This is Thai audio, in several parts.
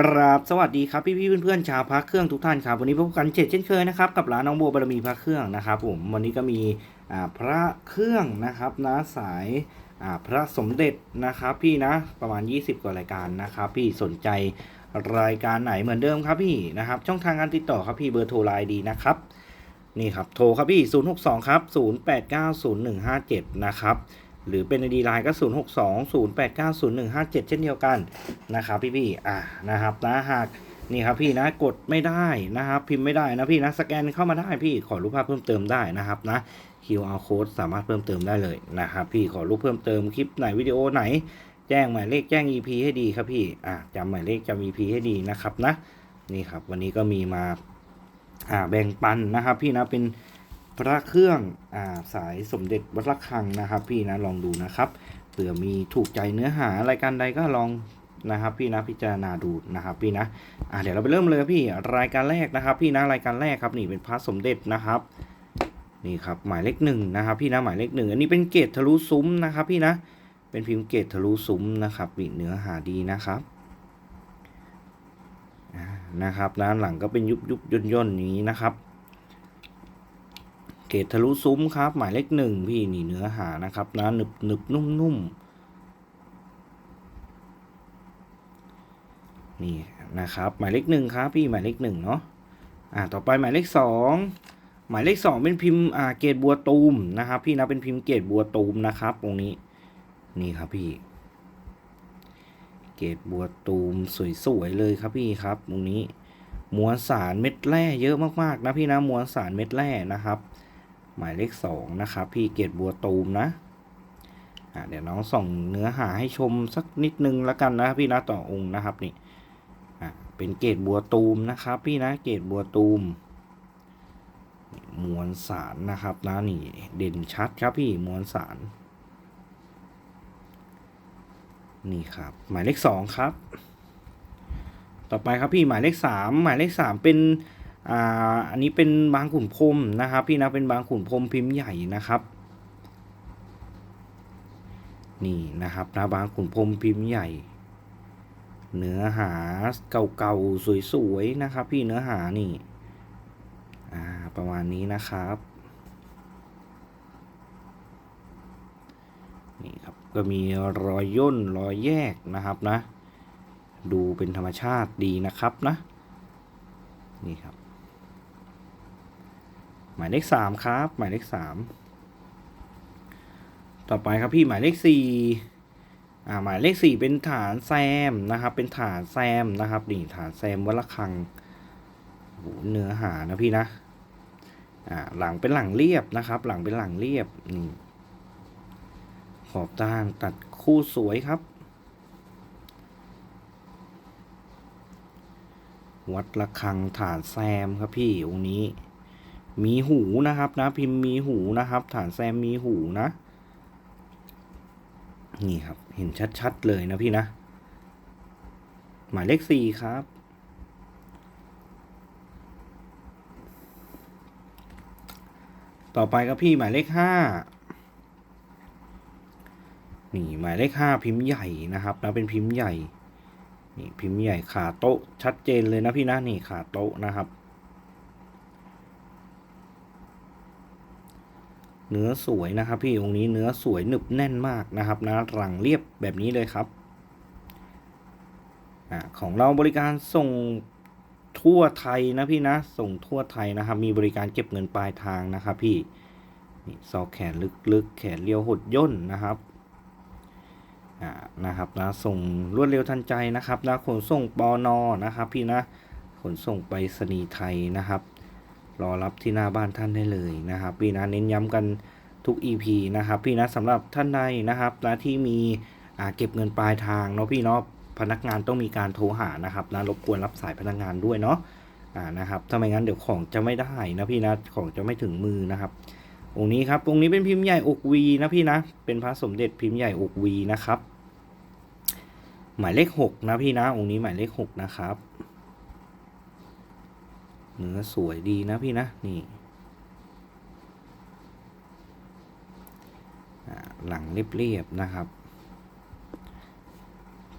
กราบสวัสดีครับพี่พี่เพื่อนๆชาวพระเครื่องทุกท่านครับวันนี้พบกันเจ็ดเช่นเคยนะครับกับร้านน้องโบบารมีพระเครื่องนะครับผมวันนี้ก็มีอ่าพระเครื่องนะครับนะสายอ่าพระสมเด็จนะครับพี่นะประมาณ 20 กว่ารายการนะครับพี่สนใจรายการไหนเหมือนเดิมครับพี่นะครับช่องทางการติดต่อครับพี่เบอร์โทรไลน์ดีนะครับนี่ครับโทรครับพี่ 062 ครับ 0890157 นะครับ หรือเป็น ID ไลน์ก็ 0 6 2 0 8 9 0 1 5 7 เช่นเดียวกันนะครับพี่พี่ๆอ่านะครับนะหากนี่ครับพี่นะกดไม่ได้นะครับ พิมพ์ไม่ได้นะพี่นะสแกนเข้ามาได้พี่ขอรูปภาพเพิ่มเติมได้นะครับนะ QR code สามารถเพิ่มเติมได้เลยนะครับพี่ขอรูปเพิ่มเติมคลิปไหนวิดีโอไหน แจ้งหมายเลขแจ้ง EP ให้ดีครับพี่อ่าจำหมายเลขจำ EP ให้ดีนะครับนะนี่ครับวันนี้ก็มีมาอ่าแบ่งปันนะครับพี่นะเป็น พระเครื่องอ่าสายสมเด็จวัดระฆังนะครับ พี่นะลองดูนะครับเผื่อมีถูกใจเนื้อหารายการใดก็ลองนะครับ พี่นะพิจารณาดูนะครับ พี่นะอ่าเดี๋ยวเราไปเริ่มเลยครับพี่รายการแรกนะครับ พี่นะรายการแรกครับนี่เป็นพระสมเด็จนะครับนี่ครับหมายเลขหนึ่งนะครับพี่นะหมายเลขหนึ่งอันนี้เป็นเกตทะลุซุ้มนะครับ พี่นะเป็นพิมพ์เกตทะลุซุ้มนะครับนี่เนื้อหาดีนะครับนะครับด้านหลังก็เป็นยุบยุบย่นย่นนี้นะครับ เกตทะลุซุ้มครับ หมายเลขหนึ่งพี่นี่เนื้อหานะครับนะหนึบหนึบนุ่มนุ่มนี่นะครับ หมายเลขหนึ่งครับพี่หมายเลขหนึ่งเนาะอ่าต่อไปหมายเลขสองหมายเลขสองเป็นพิมพ์อ่าเกตบัวตูมนะครับ พี่นะเป็นพิมพ์เกตบัวตูมนะครับ ตรงนี้นี่ครับพี่ เกตบัวตูมสวยๆเลยครับพี่ครับ ตรงนี้มวลสารเม็ดแร่เยอะมากๆนะพี่นะมวลสารเม็ดแร่นะครับ หมายเลขสองนะครับพี่เกตบัวตูมนะเดี๋ยวน้องส่งเนื้อหาให้ชมสักนิดนึงแล้วกันนะพี่นะต่อองค์นะครับนี่เป็นเกตบัวตูมนะครับ พี่นะเกตบัวตูมมวลสารนะครับนะนี่เด่นชัดครับพี่มวลสารนี่ครับหมายเลขสองครับ ต่อไปครับพี่หมายเลขสามหมายเลขสามเป็น อ่าอันนี้เป็นบางขุนพรมนะครับ พี่นะเป็นบางขุนพรมพิมพ์ใหญ่นะครับ นี่นะครับนะบางขุนพรมพิมพ์ใหญ่ เนื้อหาเก่าๆสวยๆนะครับ พี่เนื้อหานี่อ่าประมาณนี้นะครับนี่ครับก็มีรอยย่นรอยแยกนะครับนะ ดูเป็นธรรมชาติดีนะครับนะ นี่ครับ หมายเลขสามครับ หมายเลขสามต่อไปครับพี่หมายเลขสี่อ่าหมายเลขสี่เป็นฐานแซมนะครับ เป็นฐานแซมนะครับนี่ฐานแซมวัดระฆังโหเนื้อหานะพี่นะอ่าหลังเป็นหลังเรียบนะครับ หลังเป็นหลังเรียบนี่ขอบด้านตัดคู่สวยครับ วัดระฆังฐานแซมครับพี่องค์นี้ มีหูนะครับนะพิมพ์มีหูนะครับ ฐานแซมมีหูนะ นี่ครับเห็นชัดๆเลยนะพี่นะ หมายเลขสี่ครับ ต่อไปครับพี่หมายเลขห้านี่หมายเลขห้าพิมพ์ใหญ่นะครับนะเป็นพิมพ์ใหญ่นี่พิมพ์ใหญ่ขาโต๊ะชัดเจนเลยนะพี่นะนี่ขาโต๊ะนะครับ เนื้อสวยนะครับพี่องค์นี้เนื้อสวยหนึบแน่นมากนะครับนะหลังเรียบแบบนี้เลยครับอ่าของเราบริการส่งทั่วไทยนะพี่นะ ส่งทั่วไทยนะครับ มีบริการเก็บเงินปลายทางนะครับพี่นี่ซอกแขนลึกๆ แขนเรียวหดย่นนะครับอ่านะครับนะส่งรวดเร็วทันใจนะครับนะขนส่งปอนอนะครับ พี่นะขนส่งไปรษณีไทยนะครับ รอรับที่หน้าบ้านท่านได้เลยนะครับ พี่นะเน้นย้ำกันทุก EP นะครับ พี่นะสำหรับท่านใดนะครับนะที่มีอ่าเก็บเงินปลายทางเนาะพี่เนาะพนักงานต้องมีการโทรหานะครับนะรบกวนรับสายพนักงานด้วยเนาะอ่านะครับถ้าไม่งั้นเดี๋ยวของจะไม่ได้นะพี่นะของจะไม่ถึงมือนะครับ องค์นี้ครับองค์นี้เป็นพิมพ์ใหญ่อกวีนะพี่นะเป็นพระสมเด็จพิมพ์ใหญ่อกวีนะครับ หมายเลขหกนะพี่นะองค์นี้หมายเลขหกนะครับ เนื้อสวยดีนะพี่นะนี่หลังเรียบๆนะครับ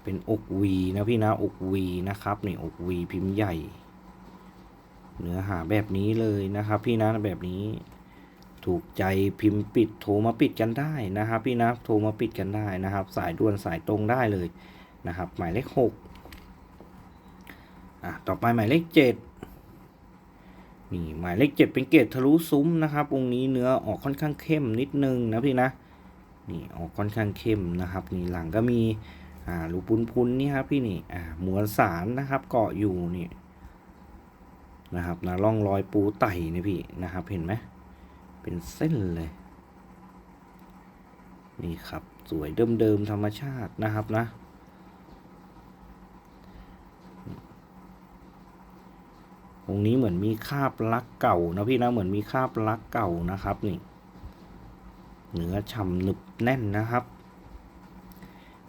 เป็นอกวีนะพี่นะอกวีนะครับนี่อกวีพิมพ์ใหญ่เนื้อหาแบบนี้เลยนะครับ พี่นะแบบนี้ถูกใจพิมพ์ปิดโทรมาปิดกันได้นะครับ พี่นะโทรมาปิดกันได้นะครับ สายด่วนสายตรงได้เลยนะครับ หมายเลขหกอะต่อไปหมายเลขเจ็ด นี่หมายเลขเจ็ดเป็นเกรดทะลุซุ้มนะครับองค์นี้เนื้อออกค่อนข้างเข้มนิดนึงนะพี่นะนี่ออกค่อนข้างเข้มนะครับ นี่หลังก็มีอ่าลูกพุนพุนๆนี่ครับพี่นี่อ่ามวลสารนะครับ เกาะอยู่นี่นะครับนะร่องรอยปูไต่นี่พี่นะครับ เห็นไหมเป็นเส้นเลย นี่ครับสวยเดิมๆธรรมชาตินะครับนะ ตรงนี้เหมือนมีคาบลักเก่านะพี่นะเหมือนมีคาบลักเก่านะครับนี่เนื้อฉ่ำหนึบแน่นนะครับ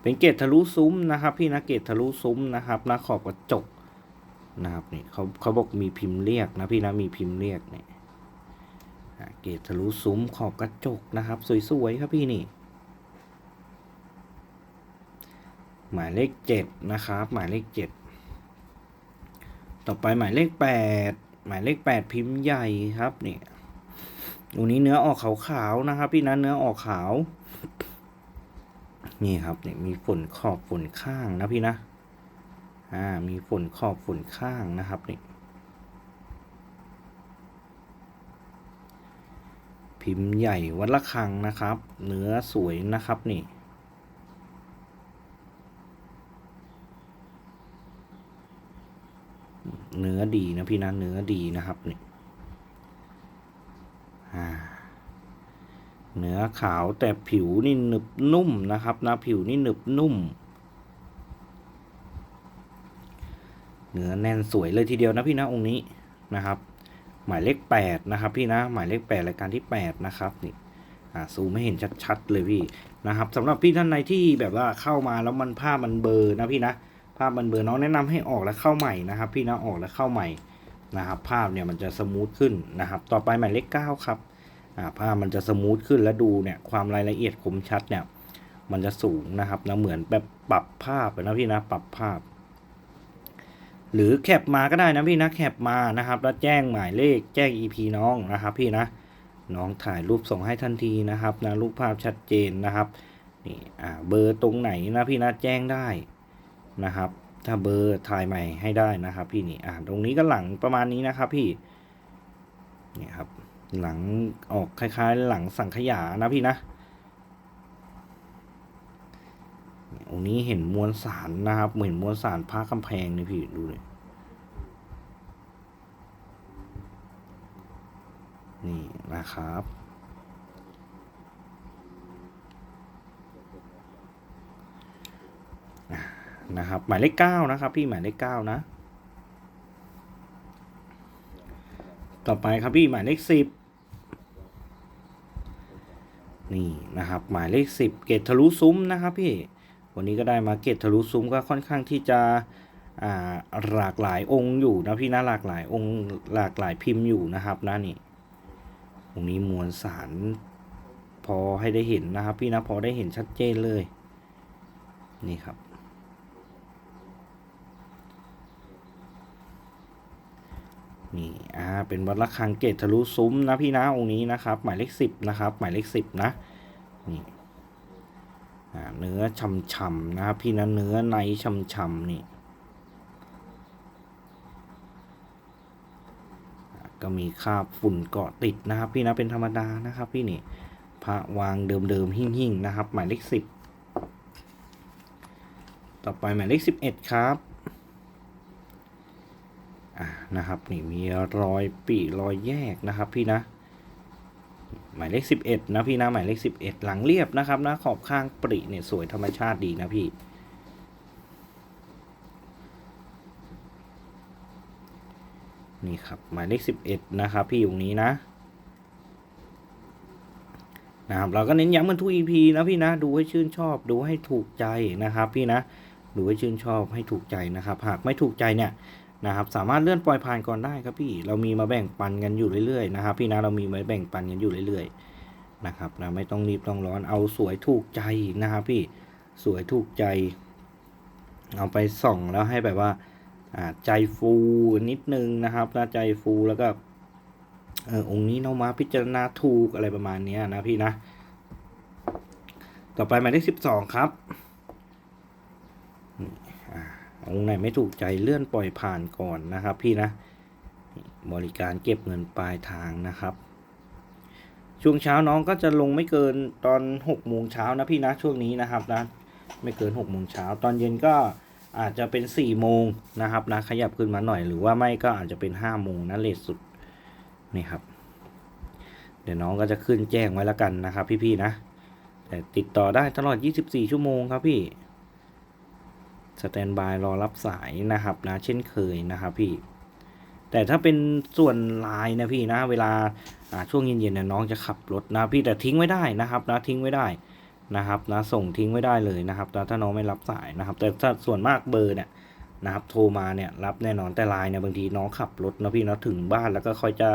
เป็นเกตทะลุซุ้มนะครับ พี่นะเกตทะลุซุ้มนะครับนะขอบกระจกนะครับนี่เขาเขาบอกมีพิมพ์เรียกนะพี่นะมีพิมพ์เรียกเนี่ยเกตทะลุซุ้มขอบกระจกนะครับ สวยๆครับพี่นี่ หมายเลขเจ็ดนะครับ หมายเลขเจ็ด ต่อไปหมายเลขแปดหมายเลขแปดพิมพ์ใหญ่ครับนี่ตรงนี้เนื้อออกขาวๆนะครับ พี่นะเนื้อออกขาว นี่ครับเนี่ยมีฝนขอบฝนข้างนะพี่นะ อ่า มีฝนขอบฝนข้างนะครับนี่พิมพ์ใหญ่วัดละคังนะครับ เนื้อสวยนะครับนี่ เนื้อดีนะพี่นะเนื้อดีนะครับนี่อ่าเนื้อขาวแต่ผิวนี่หนึบนุ่มนะครับนะผิวนี่หนึบนุ่ม เนื้อแน่นสวยเลยทีเดียวนะพี่นะองค์นี้นะครับ หมายเลขแปดนะครับ พี่นะหมายเลขแปดรายการที่แปดนะครับนี่อ่าซูมไม่เห็นชัดๆเลยพี่นะครับสำหรับพี่ท่านใดที่แบบว่าเข้ามาแล้วมันภามันเบลอนะพี่นะ ภาพมันเบลอน้องแนะนำให้ออกแล้วเข้าใหม่นะครับ พี่นะออกแล้วเข้าใหม่นะครับ ภาพเนี่ยมันจะสมูทขึ้นนะครับ ต่อไปหมายเลขเก้าครับอ่าภาพมันจะสมูทขึ้นแล้วดูเนี่ยความรายละเอียดคมชัดเนี่ยมันจะสูงนะครับนะเหมือนแบบปรับภาพนะพี่นะปรับภาพ หรือแคปมาก็ได้นะพี่นะแคปมานะครับแล้วแจ้งหมายเลขแจ้ง EP น้องนะครับ พี่นะน้องถ่ายรูปส่งให้ทันทีนะครับนะรูปภาพชัดเจนนะครับนี่อ่าเบอร์ตรงไหนนะพี่นะแจ้งได้ นะครับ ถ้าเบอร์ถ่ายใหม่ให้ได้นะครับ พี่นี่อ่าตรงนี้ก็หลังประมาณนี้นะครับ พี่เนี่ยครับ หลังออกคล้าย ๆ หลังสังขยานะพี่นะตรงนี้เห็นมวลสารนะครับเหมือนมวลสารพระกำแพงนี่พี่ดูเลยนี่นะครับอะ นะครับ หมายเลขเก้านะครับ พี่หมายเลขเก้านะ ต่อไปครับพี่หมายเลขสิบนี่นะครับ หมายเลขสิบเกตทะลุซุ้มนะครับ พี่วันนี้ก็ได้มาเกตทะลุซุ้มก็ค่อนข้างที่จะหลากหลายองค์อยู่นะพี่นะหลากหลายองค์หลากหลายพิมพ์อยู่นะครับนะนี่ตรงนี้มวลสารพอให้ได้เห็นนะครับ พี่นะพอได้เห็นชัดเจนเลย นี่ครับ นี่อ่าเป็นวัดระฆังเกตทะลุซุ้มนะพี่นะองค์นี้นะครับ หมายเลขสิบนะครับ หมายเลขสิบนะนี่อ่าเนื้อฉ่ำๆนะครับพี่นะเนื้อในฉ่ำๆนี่ก็มีคราบฝุ่นเกาะติดนะครับ พี่นะเป็นธรรมดานะครับ พี่นี่พระวางเดิมๆหิ่งๆนะครับ หมายเลขสิบต่อไปหมายเลขสิบเอ็ดครับ อ่านะครับนี่มีรอยปีรอยแยกนะครับพี่นะหมายเลขสิบเอ็ดนะพี่นะหมายเลขสิบเอ็ดหลังเรียบนะครับนะขอบข้างปริเนี่ยสวยธรรมชาติดีนะพี่นี่ครับหมายเลขสิบเอ็ดนะครับพี่ตรงนี้นะนะครับเราก็เน้นย้ำกันทุก EP นะพี่นะดูให้ชื่นชอบดูให้ถูกใจนะครับพี่นะดูให้ชื่นชอบให้ถูกใจนะครับหากไม่ถูกใจเนี่ย นะครับสามารถเลื่อนปล่อยผ่านก่อนได้ครับพี่เรามีมาแบ่งปันกันอยู่เรื่อยๆนะครับพี่นะเรามีมาแบ่งปันกันอยู่เรื่อยๆนะครับนะไม่ต้องรีบต้องร้อนเอาสวยถูกใจนะครับพี่สวยถูกใจ เอาไปส่องแล้วให้แบบว่าใจฟูนิดนึงนะครับนะใจฟูแล้วก็เออองค์นี้น้องมาพิจารณาถูกอะไรประมาณนี้นะพี่นะ ต่อไปหมายเลขสิบสองครับ อ่าองไหนไม่ถูกใจเลื่อนปล่อยผ่านก่อนนะครับ พี่นะ บริการเก็บเงินปลายทางนะครับ ช่วงเช้าน้องก็จะลงไม่เกินตอนหกโมงเช้านะพี่นะช่วงนี้นะครับนะไม่เกินหกโมงเช้าตอนเย็นก็อาจจะเป็นสี่โมงนะครับนะขยับขึ้นมาหน่อยหรือว่าไม่ก็อาจจะเป็นห้าโมงนะเลทสุดนี่ครับ เดี๋ยวน้องก็จะขึ้นแจ้งไว้แล้วกันนะครับ พี่ๆนะแต่ติดต่อได้ตลอด 24 ชั่วโมงครับพี่ สแตนบายรอรับสายนะครับนะเช่นเคยนะครับพี่ แต่ถ้าเป็นส่วนไลน์นะพี่นะเวลาช่วงเย็นๆนี่ยน้องจะขับรถนะพี่แต่ทิ้งไว้ได้นะครับนะทิ้งไว้ได้นะครับนะส่งทิ้งไว้ได้เลยนะครับถ้าน้องไม่รับสายนะครับ แต่ถ้าส่วนมากเบอร์เนี่ยนะครับโทรมาเนี่ยรับแน่นอนแต่ไลน์เนี่ยบางทีน้องขับรถนะพี่เนาะถึงบ้านแล้วก็ค่อยจะ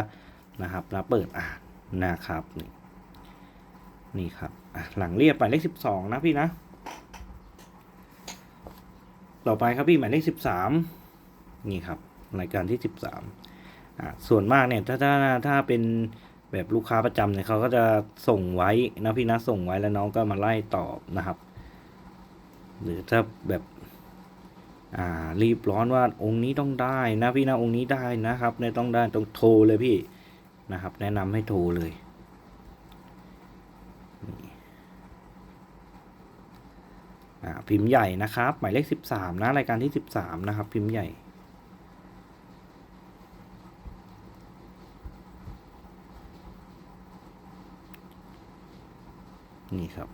นะครับนะเปิดอ่านนะครับนี่นี่ครับหลังเรียบหมายเลขสิบสองนะพี่นะ ต่อไปครับพี่หมายเลขสิบสามนี่ครับรายการที่สิบสามอ่าส่วนมากเนี่ยถ้าถ้าถ้าเป็นแบบลูกค้าประจำเนี่ยเขาก็จะส่งไว้นะพี่นะส่งไว้แล้วน้องก็มาไล่ตอบนะครับ หรือถ้าแบบอ่ารีบร้อนว่าองค์นี้ต้องได้นะพี่นะองค์นี้ได้นะครับเนี่ยต้องได้ต้องโทรเลยพี่นะครับ แนะนำให้โทรเลยนี่อ่า พิมพ์ใหญ่นะครับ หมายเลขสิบสามนะ รายการที่สิบสามนะครับ พิมพ์ใหญ่ นี่ครับ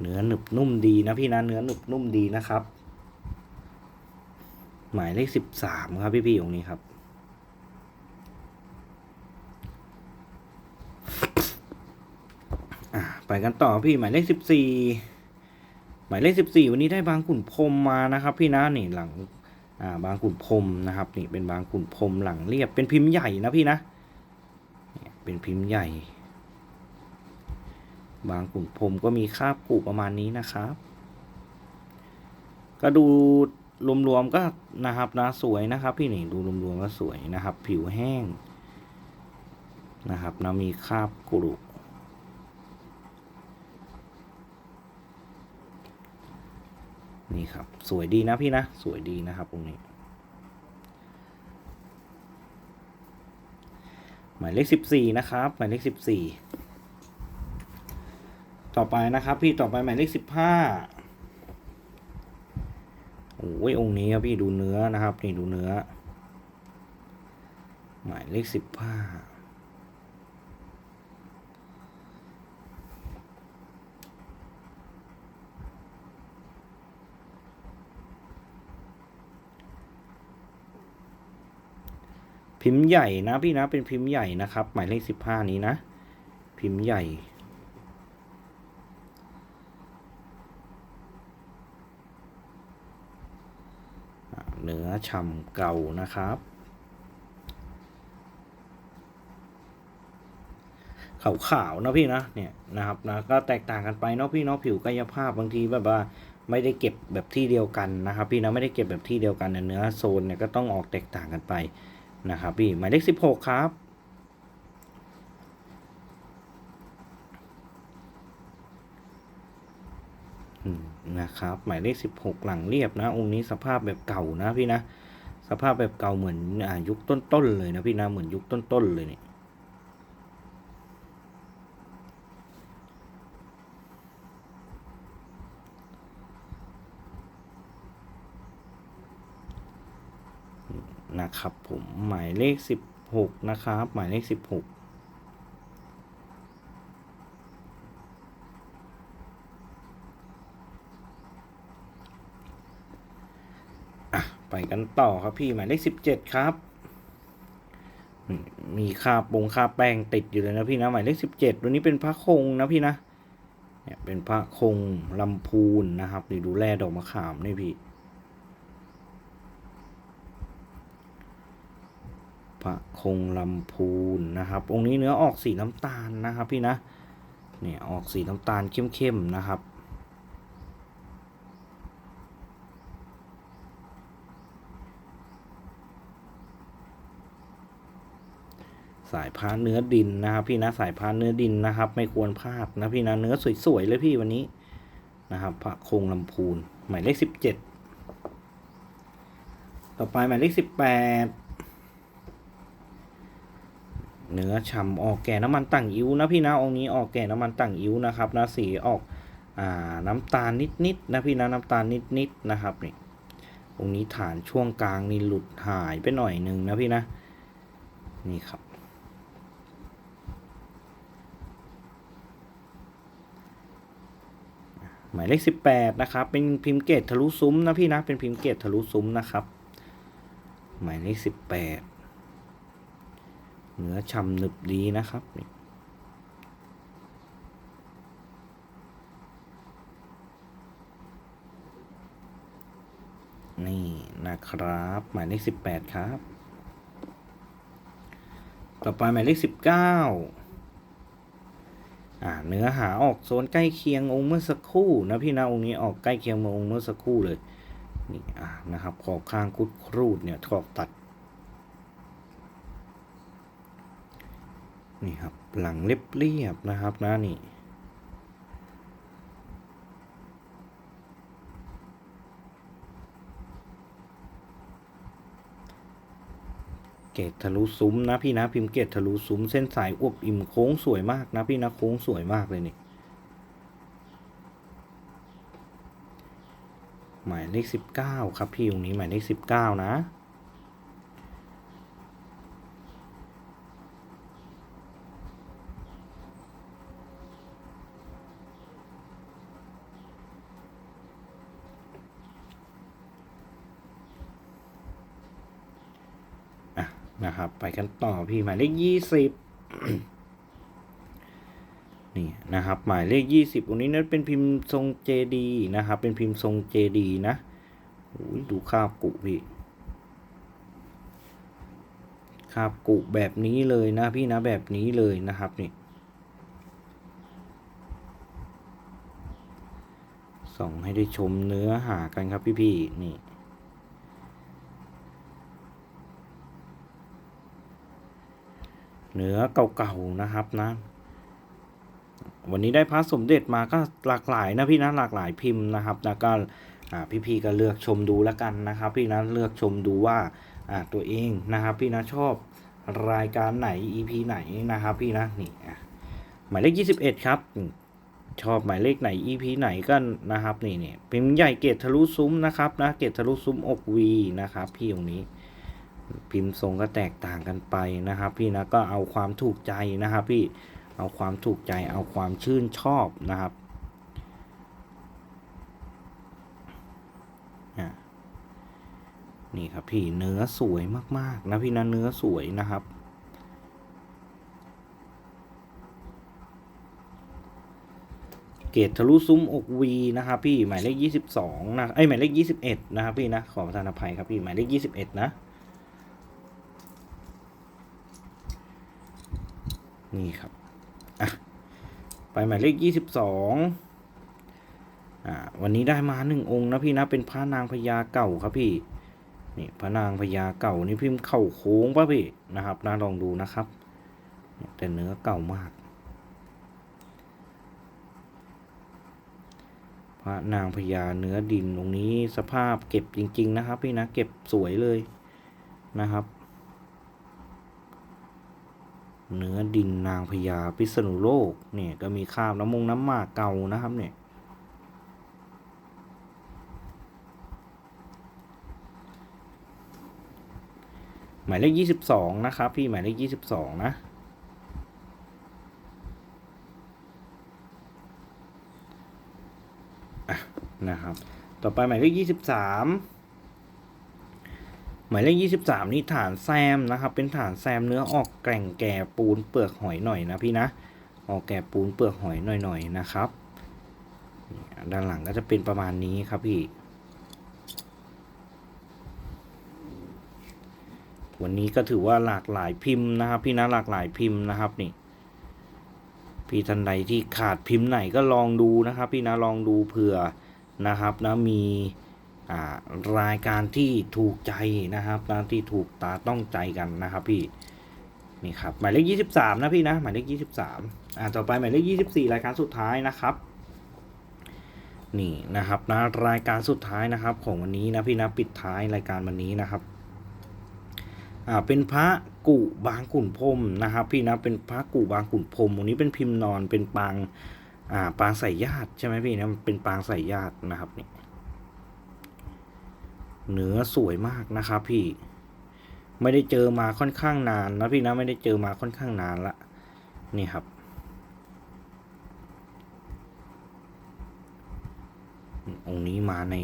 เนื้อหนึบนุ่มดีนะพี่นะ เนื้อหนึบนุ่มดีนะครับ หมายเลขสิบสามครับพี่ๆตรงนี้ครับไปกันต่อพี่หมายเลขสิบสี่ หมายเลขสิบสี่วันนี้ได้บางขุนพรมมานะครับ พี่นะนี่หลังอ่าบางขุนพรมนะครับ นี่เป็นบางขุนพรมหลังเรียบเป็นพิมพ์ใหญ่นะพี่นะเป็นพิมพ์ใหญ่ บางขุนพรมก็มีคราบกุประมาณนี้นะครับ ก็ดูรวมๆก็นะครับนะสวยนะครับ พี่นี่ดูรวมๆก็สวยนะครับ ผิวแห้งนะครับนะมีคราบกรุ นี่ครับ สวยดีนะพี่นะ สวยดีนะครับตรงนี้ หมายเลขสิบสี่นะครับ หมายเลขสิบสี่ต่อไปนะครับ พี่ต่อไปหมายเลขสิบห้าโอ้ยองค์นี้ครับพี่ดูเนื้อนะครับ นี่ดูเนื้อ หมายเลขสิบห้า พิมพ์ใหญ่นะพี่นะเป็นพิมพ์ใหญ่นะครับ หมายเลขสิบห้านี้นะ พิมพ์ใหญ่ เนื้อฉ่ำเก่านะครับขาวขาวๆนะพี่นะเนี่ยนะครับนะก็แตกต่างกันไปเนาะพี่เนาะผิวกายภาพบางทีแบบว่าไม่ได้เก็บแบบที่เดียวกันนะครับ พี่นะไม่ได้เก็บแบบที่เดียวกันเนื้อโซนเนี่ยก็ต้องออกแตกต่างกันไป นะครับพี่หมายเลขสิบหกครับ นะครับ หมายเลขสิบหกหลังเรียบนะ องค์นี้สภาพแบบเก่านะพี่นะ สภาพแบบเก่าเหมือนอยุคต้นๆเลยนะพี่นะ เหมือนยุคต้นๆเลยเนี่ย นะครับผมหมายเลขสิบหกนะครับ หมายเลขสิบหกไปกันต่อครับพี่หมายเลขสิบเจ็ดครับ มีคราปงคราแป้งติดอยู่เลยนะพี่นะหมายเลขสิบเจ็ดตัวนี้เป็นพระคงนะพี่นะเนี่ยเป็นพระคงลำพูนนะครับนี่ดูแลดอกมะขามนี่พี่ พระคงลำพูนนะครับ องค์นี้เนื้อออกสีน้ำตาลนะครับ พี่นะเนี่ยออกสีน้ำตาลเข้มๆนะครับ สายพานเนื้อดินนะครับ พี่นะสายพานเนื้อดินนะครับ ไม่ควรพลาดนะพี่นะเนื้อสวยๆเลยพี่วันนี้นะครับ พระคงลำพูนหมายเลขสิบเจ็ดต่อไปหมายเลขสิบแปด เนื้อฉ่ำออกแก่น้ำมันต่างอิ้วนะพี่นะองค์นี้ออกแก่น้ำมันต่างอิ้วนะครับนะสีออกอ่าน้ำตาลนิดๆนะพี่นะน้ำตาลนิดๆนะครับนี่องค์นี้ฐานช่วงกลางนี่หลุดหายไปหน่อยหนึ่งนะพี่นะนี่ครับหมายเลขสิบแปดนะครับ เป็นพิมพ์เกตทะลุซุ้มนะพี่นะ เป็นพิมพ์เกตทะลุซุ้มนะครับ หมายเลขสิบแปด เนื้อฉ่ำหนึบดีนะครับนี่นะครับ หมายเลขสิบแปดครับ ต่อไปหมายเลขสิบเก้าอ่าเนื้อหาออกโซนใกล้เคียงองค์เมื่อสักครู่นะพี่นะองค์นี้ออกใกล้เคียงมาองค์เมื่อสักครู่เลยนี่อ่านะครับขอบข้างคุดครูดเนี่ยขอบตัด นี่ครับหลังเรียบเรียบๆนะครับนะนี่เกตทะลุซุ้มนะพี่นะพิมพ์เกตทะลุซุ้มเส้นสายอวบอิ่มโค้งสวยมากนะพี่นะโค้งสวยมากเลยนี่หมายเลขสิบเก้าครับพี่ตรงนี้หมายเลขสิบเก้านะครับ ไปกันต่อพี่หมายเลขยี่สิบนี่นะครับ หมายเลขยี่สิบตรงนี้นั้นเป็นพิมพ์ทรงเจดีนะครับ เป็นพิมพ์ทรงเจดีนะโอ้ยดูคาบกุพี่คาบกุแบบนี้เลยนะพี่นะแบบนี้เลยนะครับนี่ส่องให้ได้ชมเนื้อหากันครับพี่ๆนี่ เหนือเก่าๆนะครับนะ วันนี้ได้พระสมเด็จมาก็หลากหลายนะพี่นะหลากหลายพิมพ์นะครับแล้วก็อ่าพี่ๆก็เลือกชมดูแล้วกันนะครับ พี่นะเลือกชมดูว่าอ่าตัวเองนะครับ พี่นะชอบรายการไหน EP ไหนนะครับ พี่นะนี่หมายเลขยี่สิบเอ็ดครับ ชอบหมายเลขไหน EP ไหนก็นะครับนี่นี่พิมพ์ใหญ่เกตทะลุซุ้มนะครับนะเกตทะลุซุ้มอกวีนะครับ พี่ตรงนี้ พิมพ์ทรงก็แตกต่างกันไปนะครับ พี่นะก็เอาความถูกใจนะครับ พี่เอาความถูกใจเอาความชื่นชอบนะครับนี่ครับพี่เนื้อสวยมากๆนะพี่นะเนื้อสวยนะครับเกตทะลุซุ้มอกวีนะครับพี่หมายเลขยี่สิบสองนะไอหมายเลขยี่สิบเอ็ดนะครับพี่นะขอประทานอภัยครับพี่หมายเลขยี่สิบเอ็ดนะ นี่ครับอะไปหมายเลขยี่สิบสองอ่าวันนี้ได้มาหนึ่งองค์นะพี่นะเป็นพระนางพญาเก่าครับพี่นี่พระนางพญาเก่านี่พิมพ์เข่าโค้งป่ะพี่นะครับน่าลองดูนะครับ แต่เนื้อเก่ามาก พระนางพญาเนื้อดินตรงนี้สภาพเก็บจริง ๆ นะครับ พี่นะเก็บสวยเลยนะครับ เนื้อดินนางพญาพิษณุโลกเนี่ยก็มีคราบน้ำมงน้ำหมากเก่านะครับเนี่ยหมายเลขยี่สิบสองนะครับพี่หมายเลขยี่สิบสองนะอะนะครับ ต่อไปหมายเลขยี่สิบสาม หมายเลขยี่สิบสามนี่ฐานแซมนะครับ เป็นฐานแซมเนื้อออกแกร่งแก่ปูนเปลือกหอยหน่อยนะพี่นะ ออกแก่ปูนเปลือกหอยหน่อยๆนะครับ ด้านหลังก็จะเป็นประมาณนี้ครับพี่ วันนี้ก็ถือว่าหลากหลายพิมพ์นะครับ พี่นะหลากหลายพิมพ์นะครับนี่ พี่ท่านใดที่ขาดพิมพ์ไหนก็ลองดูนะครับ พี่นะลองดูเผื่อนะครับนะมี รายการที่ถูกใจนะครับนะที่ถูกตาต้องใจกันนะครับพี่นี่ครับหมายเลขยี่สิบสามนะพี่นะหมายเลขยี่สิบสามอ่าต่อไปหมายเลขยี่สิบสี่รายการสุดท้ายนะครับนี่นะครับนะรายการสุดท้ายนะครับของวันนี้นะพี่นะปิดท้ายรายการวันนี้นะครับอ่าเป็นพระกุบางขุนพรมนะครับ พี่นะเป็นพระกุบางขุนพรมวันนี้เป็นพิมพ์นอนเป็นปางอ่าปางใส่ญาติใช่ไหมพี่นะเป็นปางใส่ญาตินะครับนี่ เนื้อสวยมากนะครับพี่ ไม่ได้เจอมาค่อนข้างนานนะพี่นะไม่ได้เจอมาค่อนข้างนานละนี่ครับองค์นี้มาใน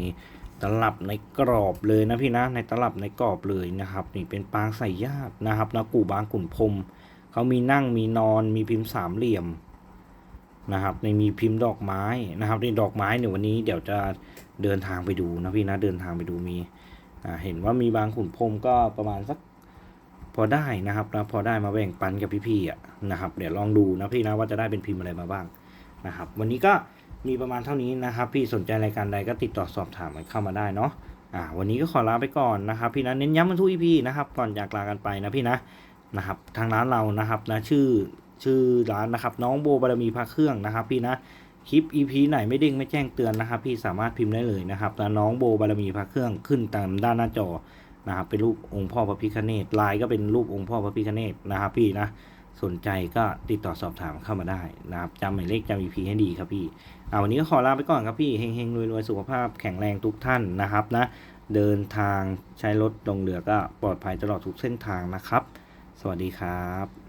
ตลับในกรอบเลยนะพี่นะในตลับในกรอบเลยนะครับ นี่เป็นปางใส่ญาตินะครับนะกู่บางขุนพรมเขามีนั่งมีนอนมีพิมพ์สามเหลี่ยม นะครับในมีพิมพ์ดอกไม้นะครับในดอกไม้เนี่ยวันนี้เดี๋ยวจะเดินทางไปดูนะพี่นะเดินทางไปดูมีอ่าเห็นว่ามีบางขุนพรมก็ประมาณสักพอได้นะครับนะพอได้มาแบ่งปันกับพี่ๆอะนะครับ เดี๋ยวลองดูนะพี่นะว่าจะได้เป็นพิมพ์อะไรมาบ้างนะครับ วันนี้ก็มีประมาณเท่านี้นะครับ พี่สนใจรายการใดก็ติดต่อสอบถามกันเข้ามาได้เนาะอ่าวันนี้ก็ขอลาไปก่อนนะครับ พี่นะเน้นย้ำมันทุกอีพีนะครับก่อนจากลากันไปนะพี่นะนะครับ ทางร้านเรานะครับนะชื่อ ชื่อร้านนะครับ น้องโบบารมีพระเครื่องนะครับ พี่นะคลิป EP ไหนไม่เด้งไม่แจ้งเตือนนะครับ พี่สามารถพิมพ์ได้เลยนะครับแล้วน้องโบบารมีพระเครื่องขึ้นตามด้านหน้าจอนะครับเป็นรูปองค์พ่อพระพิฆเนศลายก็เป็นรูปองค์พ่อพระพิฆเนศนะครับ พี่นะสนใจก็ติดต่อสอบถามเข้ามาได้นะครับจำหมายเลขจำ EP ให้ดีครับพี่อ่าวันนี้ก็ขอลาไปก่อนครับพี่เฮงๆรวยๆสุขภาพแข็งแรงทุกท่านนะครับนะเดินทางใช้รถลงเรือก็ปลอดภัยตลอดทุกเส้นทางนะครับ สวัสดีครับ